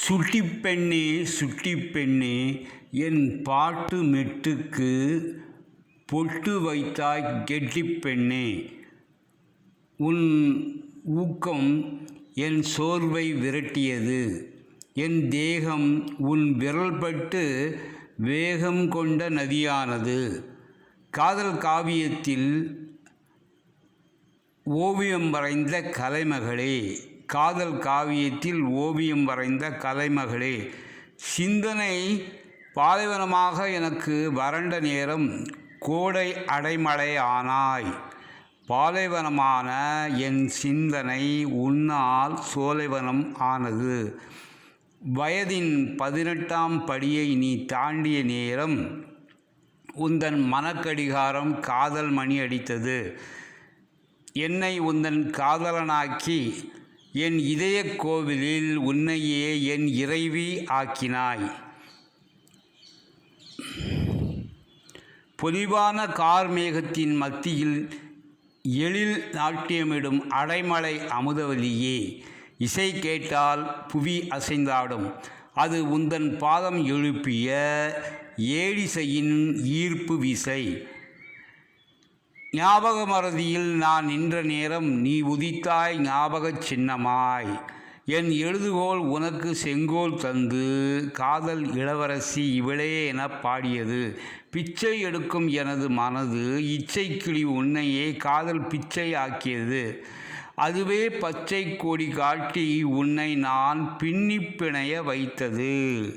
சுட்டி பெண்ணே சுட்டி பெண்ணே என் பாட்டு மெட்டுக்கு பொட்டு வைத்தாய் கெட்டிப் பெண்ணே உன் ஊக்கம் என் சோர்வை விரட்டியது. என் தேகம் உன் விரல்பட்டு வேகம் கொண்ட நதியானது. காதல் காவியத்தில் ஓவியம் வரைந்த கலைமகளே. காதல் காவியத்தில் ஓவியம் வரைந்த கலைமகளே சிந்தனை பாலைவனமாக எனக்கு வறண்ட நேரம் கோடை அடைமழை ஆனாய். பாலைவனமான என் சிந்தனை உன்னால் சோலைவனம் ஆனது. வயதின் பதினெட்டாம் படியை நீ தாண்டிய நேரம் உந்தன் மனக்கடிகாரம் காதல் மணி அடித்தது. என்னை உந்தன் காதலனாக்கி என் இதயக் கோவிலில் உன்னையே என் இறைவி ஆக்கினாய். பொலிவான கார்மேகத்தின் மத்தியில் எழில் நாட்டியமிடும் அடைமலை அமுதவல்லியே இசை கேட்டால் புவி அசைந்தாடும். அது உந்தன் பாதம் எழுப்பிய ஏழிசையின் ஈர்ப்பு விசை. ஞாபக மறதியில் நான் நின்ற நேரம் நீ உதித்தாய் ஞாபகச் சின்னமாய். என் எழுதுகோல் உனக்கு செங்கோல் தந்து காதல் இளவரசி இவளே எனப் பாடியது. பிச்சை எடுக்கும் எனது மனது இச்சை கிளி உன்னையே காதல் பிச்சை ஆக்கியது. அதுவே பச்சை கொடி காட்டி உன்னை நான் பின்னிப்பிணைய வைத்தது.